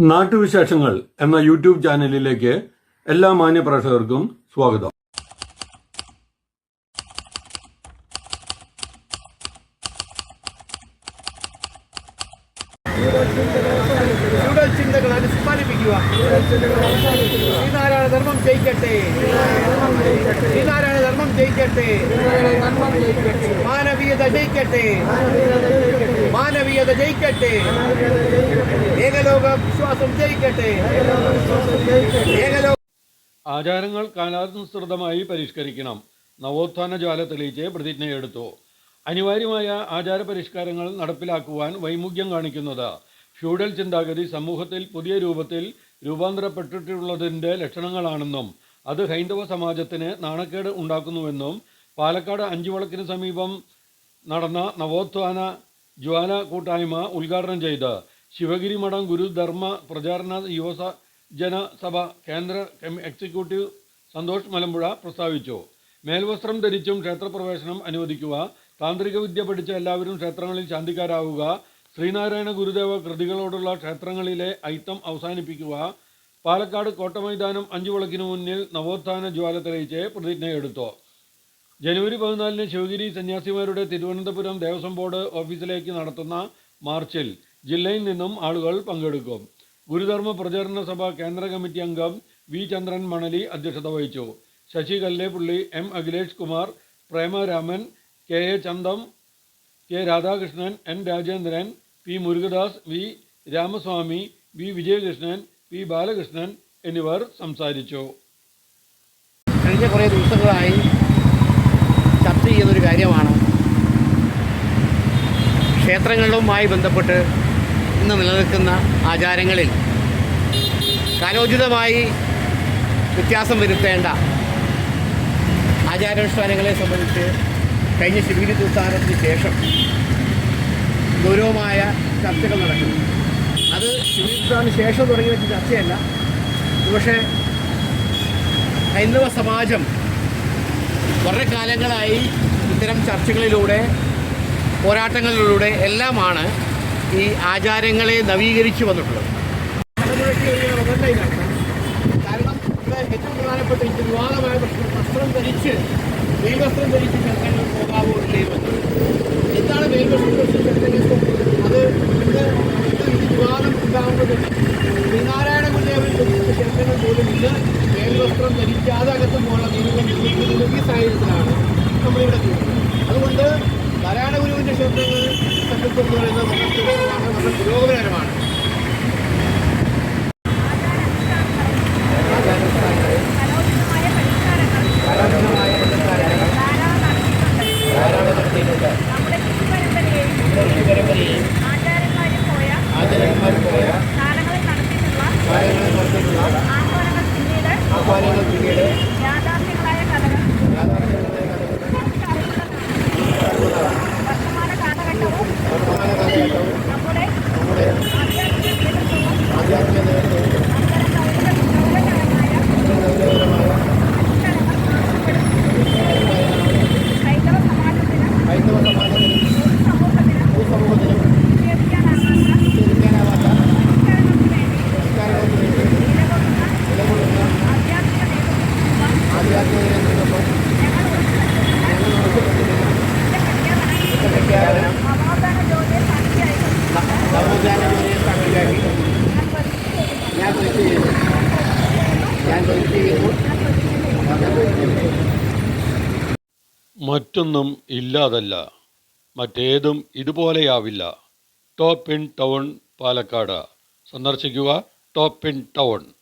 നാട്ടുവിശേഷങ്ങൾ എന്ന യൂട്യൂബ് ചാനലിലേക്ക് എല്ലാ മാന്യപ്രേക്ഷകർക്കും സ്വാഗതം. ധർമ്മം ധർമ്മം ജയിക്കട്ടെ? മാനവീയത ജയിക്കട്ടെ? മാനവീയത ജയിക്കട്ടെ. ഏകലോക വിശ്വാസം ജയിക്കട്ടെ. ഏകലോക ആചാരങ്ങൾ കാലാനുസൃതമായി പരിഷ്കരിക്കണം. നവോത്ഥാന ജ്വാല തെളിയിച്ച് പ്രതിജ്ഞയെടുത്തു. അനിവാര്യമായ ആചാര പരിഷ്കാരങ്ങൾ നടപ്പിലാക്കുവാൻ വൈമുഖ്യം കാണിക്കുന്നത് ഫ്യൂഡൽ ചിന്താഗതി സമൂഹത്തിൽ പുതിയ രൂപത്തിൽ രൂപാന്തരപ്പെട്ടിട്ടുള്ളതിന്റെ ലക്ഷണങ്ങളാണെന്നും അത് ഹൈന്ദവ സമാജത്തിന് നാണക്കേട് ഉണ്ടാക്കുന്നുവെന്നും പാലക്കാട് അഞ്ചുവളക്കിന് സമീപം നടന്ന നവോത്ഥാന ജ്വാല കൂട്ടായ്മ ഉദ്ഘാടനം ചെയ്ത് ശിവഗിരി മഠം ഗുരുധർമ്മ പ്രചാരണ യുവസ ജനസഭ കേന്ദ്ര എക്സിക്യൂട്ടീവ് സന്തോഷ് മലമ്പുഴ പ്രസ്താവിച്ചു. മേൽവസ്ത്രം ധരിച്ചും ക്ഷേത്രപ്രവേശനം അനുവദിക്കുക താന്ത്രിക വിദ്യ പഠിച്ച എല്ലാവരും ക്ഷേത്രങ്ങളിൽ ശാന്തിക്കാരാവുക ശ്രീനാരായണ ഗുരുദേവ കൃതികളോടുള്ള ക്ഷേത്രങ്ങളിലെ ഐത്തം അവസാനിപ്പിക്കുക പാലക്കാട് കോട്ടമൈതാനം അഞ്ചു വിളക്കിനു മുന്നിൽ നവോത്ഥാന ജ്വാല തെളിയിച്ച് പ്രതിജ്ഞയെടുത്തു. ജനുവരി പതിനാലിന് ശിവഗിരി സന്യാസിമാരുടെ തിരുവനന്തപുരം ദേവസ്വം ബോർഡ് ഓഫീസിലേക്ക് നടത്തുന്ന മാർച്ചിൽ ജില്ലയിൽ നിന്നും ആളുകൾ പങ്കെടുക്കും. ഗുരുധർമ്മ പ്രചാരണ സഭ കേന്ദ്ര കമ്മിറ്റി അംഗം വി ചന്ദ്രൻ മണലി അധ്യക്ഷത വഹിച്ചു. Sasi Kallepully M Akhilesh Kumar Premaraman K A Chandam K Radhakrishnan N Rajendran P Murukadas V Ramaswamy V Vijayakrishnan P Balakrishnan എന്നിവർ സംസാരിച്ചു. കഴിഞ്ഞ കുറേ ദിവസങ്ങളായി ചർച്ച ചെയ്യുന്നൊരു കാര്യമാണ്. ക്ഷേത്രങ്ങളുമായി ബന്ധപ്പെട്ട് ഇന്ന് നിലനിൽക്കുന്ന ആചാരങ്ങളിൽ കാലോചിതമായി വ്യത്യാസം വരുത്തേണ്ട ആചാരാനുഷ്ഠാനങ്ങളെ സംബന്ധിച്ച് കഴിഞ്ഞ ശിവഗിരി തീർത്ഥാടനത്തിന് ശേഷം ഗൗരവമായ ചർച്ചകൾ നടക്കുന്നു. അത് ശിവഗിരി തീർത്ഥാടനത്തിന് ശേഷം തുടങ്ങി വെച്ച ചർച്ചയല്ല. പക്ഷേ ഹൈന്ദവ സമാജം വളരെ കാലങ്ങളായി ഇത്തരം ചർച്ചകളിലൂടെ പോരാട്ടങ്ങളിലൂടെ എല്ലാമാണ് ഈ ആചാരങ്ങളെ നവീകരിച്ചു വന്നിട്ടുള്ളത്. കാരണം ഏറ്റവും പ്രധാനപ്പെട്ട വിവാദമായ പ്രശ്നം വസ്ത്രം ധരിച്ച് ദൈവസ്ത്രം ധരിച്ച് ക്ഷേത്രങ്ങളിൽ പോകാവോ ഇല്ലേ എന്നത് എന്താണ് മേൽവസ്ത്രം ധരിച്ച് ക്ഷേത്രങ്ങളിൽ പോകുന്നത് അത് ഇന്ന് ഇന്ന് ഈ വിവാദം ഉണ്ടാകുന്നത് ശ്രീനാരായണ ഗുരുദേവൻ ക്ഷേത്രങ്ങൾ പോലും ഇന്ന് മേൽവസ്ത്രം ധരിക്കാതെ അകത്ത് പോകാനുള്ള നിയമം ഈ സാഹചര്യത്തിലാണ് നമ്മളിവിടെ അതുകൊണ്ട് നാരായണ ഗുരുവിന്റെ ക്ഷേത്രങ്ങൾ സംരക്ഷിക്കുന്നത് പറയുന്നത് സുരക്ഷിതമാണ് വളരെ പുരോഗമനകരമാണ് വർത്തമാന മറ്റൊന്നും ഇല്ലാതല്ല. മറ്റേതും ഇതുപോലെയാവില്ല. Top in town Palakkad. സന്ദർശിക്കുക ടോപ്പ് ഇൻ ടൗൺ.